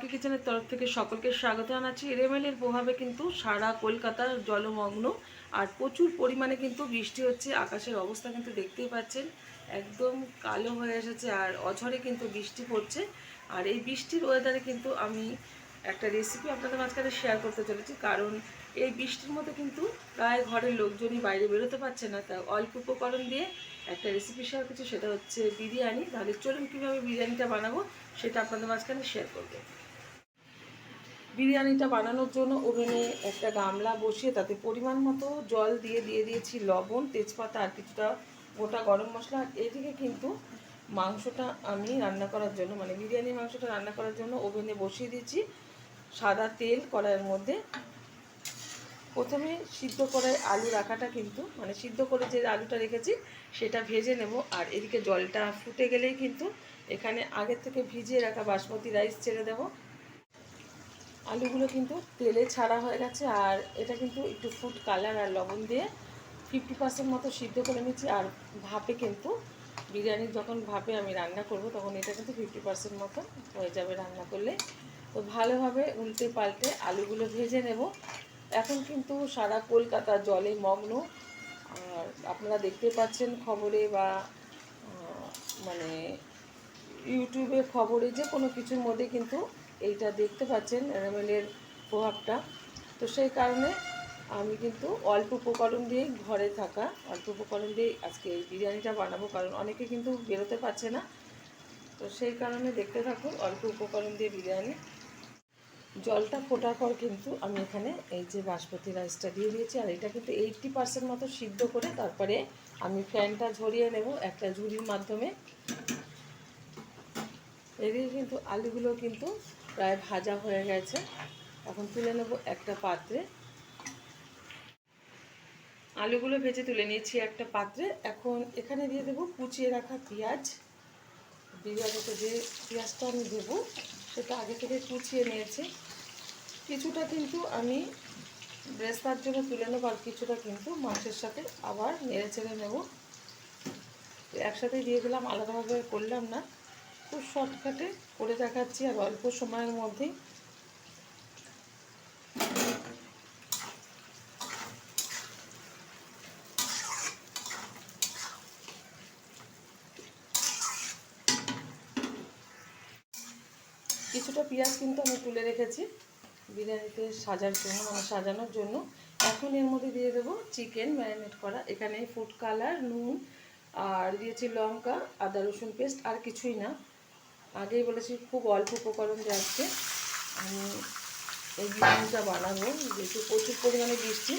Rocky কিচেনের তরফ থেকে সকলকে স্বাগত জানাচ্ছি। রেমেলের প্রভাবে কিন্তু সারা কলকাতার জলমগ্ন আর প্রচুর পরিমাণে কিন্তু বৃষ্টি হচ্ছে। আকাশের অবস্থা কিন্তু দেখতেই পাচ্ছেন, একদম কালো হয়ে এসেছে আর অঝরে কিন্তু বৃষ্টি পড়ছে। আর এই বৃষ্টির ওয়েদারে কিন্তু আমি একটা রেসিপি আপনাদের মাঝখানে শেয়ার করতে চলেছি। কারণ এই বৃষ্টির মধ্যে কিন্তু প্রায় ঘরের লোকজনই বাইরে বেরোতে পারছে না। তা অল্প উপকরণ দিয়ে একটা রেসিপি শেয়ার করছি, সেটা হচ্ছে বিরিয়ানি। তাহলে চলুন কীভাবে বিরিয়ানিটা বানাবো, সেটা আপনাদের মাঝখানে শেয়ার করব। বিরিয়ানিটা বানানোর জন্য ওভেনে একটা গামলা বসিয়ে তাতে পরিমাণ মতো জল দিয়ে দিয়ে দিয়েছি, লবণ, তেজপাতা আর কিছুটা গোটা গরম মশলা। আর এদিকে কিন্তু মাংসটা আমি রান্না করার জন্য মানে বিরিয়ানি মাংসটা রান্না করার জন্য ওভেনে বসিয়ে দিয়েছি সাদা তেল কড়াইয়ের মধ্যে। প্রথমে সিদ্ধ করে আলু রাখাটা কিন্তু মানে সিদ্ধ করে যে আলুটা রেখেছি সেটা ভেজে নেব। আর এদিকে জলটা ফুটে গেলেই কিন্তু এখানে আগের থেকে ভিজিয়ে রাখা বাসমতি রাইস ছেড়ে দেবো। আলুগুলো কিন্তু তেলে ছাড়া হয়ে গেছে আর এটা কিন্তু একটু ফুড কালার আর লবণ দিয়ে ফিফটি পার্সেন্ট মতো সিদ্ধ করে নিচ্ছি। আর ভাপে কিন্তু বিরিয়ানি যখন ভাপে আমি রান্না করব, তখন এটা কিন্তু ফিফটি পার্সেন্ট মতো হয়ে যাবে রান্না করলে। তো ভালোভাবে উল্টে পাল্টে আলুগুলো ভেজে নেব। এখন কিন্তু সারা কলকাতা জলে মগ্ন। আর আপনারা দেখতে পাচ্ছেন খবরে বা মানে ইউটিউবে খবরে যে কোনো কিছুর মধ্যে কিন্তু এইটা দেখতে পাচ্ছেন রেমেলের প্রভাবটা। তো সেই কারণে আমি কিন্তু অল্প উপকরণ দিয়েই ঘরে থাকা, অল্প উপকরণ দিয়েই আজকে এই বিরিয়ানিটা বানাবো, কারণ অনেকে কিন্তু বেরোতে পারছে না। তো সেই কারণে দেখতে থাকুন, অল্প উপকরণ দিয়ে বিরিয়ানি। জলটা ফোটার পর কিন্তু আমি এখানে এই যে বাসমতি রাইসটা দিয়ে দিয়েছি, আর এটা কিন্তু এইটটি পার্সেন্ট মতো সিদ্ধ করে তারপরে আমি ফ্যানটা ঝরিয়ে নেব একটা ঝুড়ির মাধ্যমে। এদিকে কিন্তু আলুগুলো কিন্তু প্রায় ভাজা হয়ে গেছে। এখন তুলে নেব একটা পাত্রে। আলুগুলো ভেজে তুলে নিয়েছি একটা পাত্রে। এখন এখানে দিয়ে দেবো কুচিয়ে রাখা পেঁয়াজ। বিরিয়ানিতে যে পেঁয়াজটা আমি দেবো, সেটা আগে থেকে কুচিয়ে নিয়েছি। কিছুটা কিন্তু আমি ব্রেস্তার জন্য তুলে নেব আর কিছুটা কিন্তু মাংসের সাথে আবার নেড়ে চেড়ে নেব। একসাথে দিয়ে দিলাম, আলাদাভাবে করলাম না। খুব শর্টকাটে করে দেখাচ্ছি আর অল্প সময়ের মধ্যেই। কিছুটা পেঁয়াজ কিন্তু আমি তুলে রেখেছি বিরিয়ানিতে সাজার জন্য মানে সাজানোর জন্য। এখন এর মধ্যে দিয়ে দেবো চিকেন ম্যারিনেট করা। এখানে ফুড কালার, নুন, আর দিয়েছি লঙ্কা, আদা রসুন পেস্ট, আর কিছুই না। আগেই বলেছি, খুব অল্প উপকরণ যাচ্ছে আমি এই বিরিয়ানিটা বানাবো, যেহেতু প্রচুর পরিমাণে বৃষ্টি,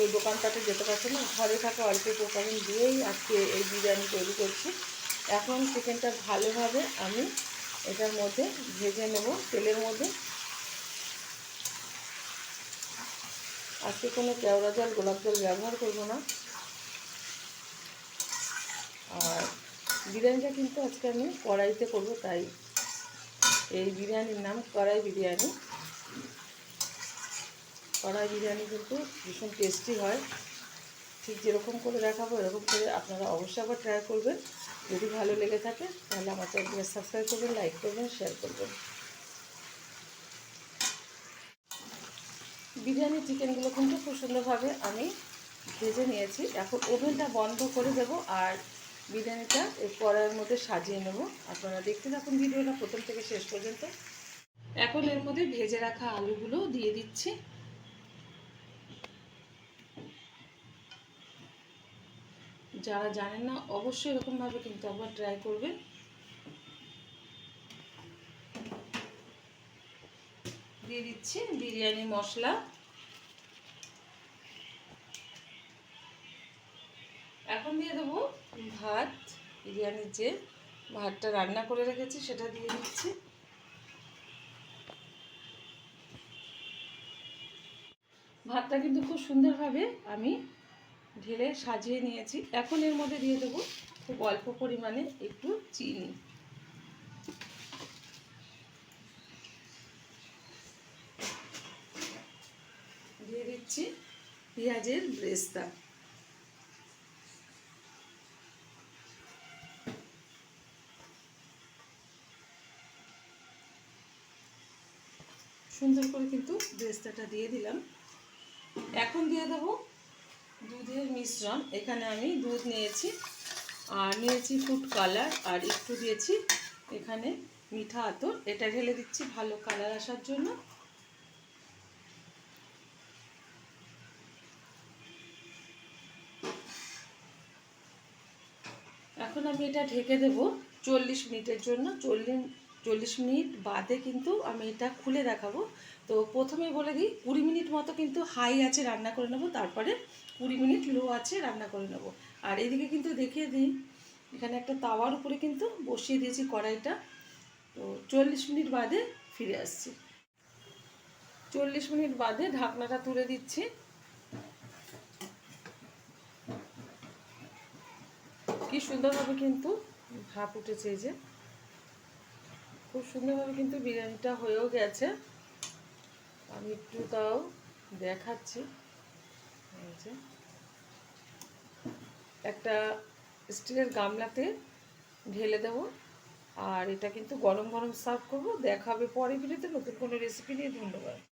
এই দোকানটাতে যেতে পারছে না। ঘরে থাকা অল্প উপকরণ দিয়েই আজকে এই বিরিয়ানি তৈরি করছি। এখন চিকেনটা ভালোভাবে আমি এটার মধ্যে ভেজে নেব, তেলের মধ্যে। আজকে কোনো কেওড়া জল, গোলাপ জল ব্যবহার করব না আর বিরিয়ানিটা কিন্তু আজকে আমি কড়াইতে করব, তাই এই বিরিয়ানির নাম কড়াই বিরিয়ানি। কড়াই বিরিয়ানি কিন্তু ভীষণ টেস্টি হয়। ঠিক যেরকম করে দেখাবো, এরকম করে আপনারা অবশ্যই আবার ট্রাই করবেন। যদি ভালো লেগে থাকে, তাহলে আমার চ্যানেলকে সাবস্ক্রাইব করবেন লাইক করবেন শেয়ার করবেন। বিরিয়ানি চিকেনগুলো কিন্তু খুব সুন্দরভাবে আমি ভেজে নিয়েছি। এখন ওভেনটা বন্ধ করে দেব, আর বিরিয়ানিটা এই কড়াইয়ের মধ্যে সাজিয়ে নেব। আপনারা দেখতে থাকুন ভিডিওটা প্রথম থেকে শেষ পর্যন্ত। এখন এর মধ্যে ভেজে রাখা আলুগুলো দিয়ে দিচ্ছি। যারা জানেন না, অবশ্যই এরকমভাবে কিন্তু একবার ট্রাই করবেন। দিয়ে দিচ্ছি বিরিয়ানি মশলা এখন দিয়ে দেবো ভাত বিরিয়ানির যে ভাতটা রান্না করে রেখেছি সেটা দিয়ে দিচ্ছি। ভাতটা কিন্তু খুব সুন্দরভাবে আমি ঢেলে সাজিয়ে নিয়েছি। এখন এর মধ্যে দিয়ে দেবো খুব অল্প পরিমাণে একটু চিনি। দিয়ে দিচ্ছি পেঁয়াজের ব্রেস্তা। সুন্দর করে কিন্তু বেস্তাটা দিয়ে দিলাম। এখন দিয়ে দেবো দুধের মিশ্রণ। এখানে আমি দুধ নিয়েছি, আর নিয়েছি ফুড কালার, আর একটু দিয়েছি এখানে মিঠা আতর। এটা ঢেলে দিচ্ছি ভালো কালার আসার জন্য। এখন আমি এটা ঢেকে দেব চল্লিশ মিনিটের জন্য। চল্লিশ চল্লিশ মিনিট বাদে কিন্তু আমি এটা খুলে দেখাবো। তো প্রথমে বলে দিই, কুড়ি মিনিট মতো কিন্তু হাই আছে রান্না করে নেব, তারপরে কুড়ি মিনিট লো আছে রান্না করে নেব। আর এদিকে কিন্তু দেখিয়ে দিই, এখানে একটা তাওয়ার উপরে কিন্তু বসিয়ে দিয়েছি কড়াইটা। তো চল্লিশ মিনিট বাদে ফিরে আসছি। চল্লিশ মিনিট বাদে ঢাকনাটা তুলে দিচ্ছি। কি সুন্দরভাবে কিন্তু ভাপ উঠেছে এই যে। খুব সুন্দরভাবে কিন্তু বিরিয়ানিটা হয়েও গেছে। আমি একটু তাও দেখাচ্ছি। একটা স্টিলের গামলাতে ঢেলে দেব। আর এটা কিন্তু গরম গরম সার্ভ করব। দেখাবে পরে ভিডিওতে। নতুন কোনো রেসিপি নিয়ে। ধন্যবাদ।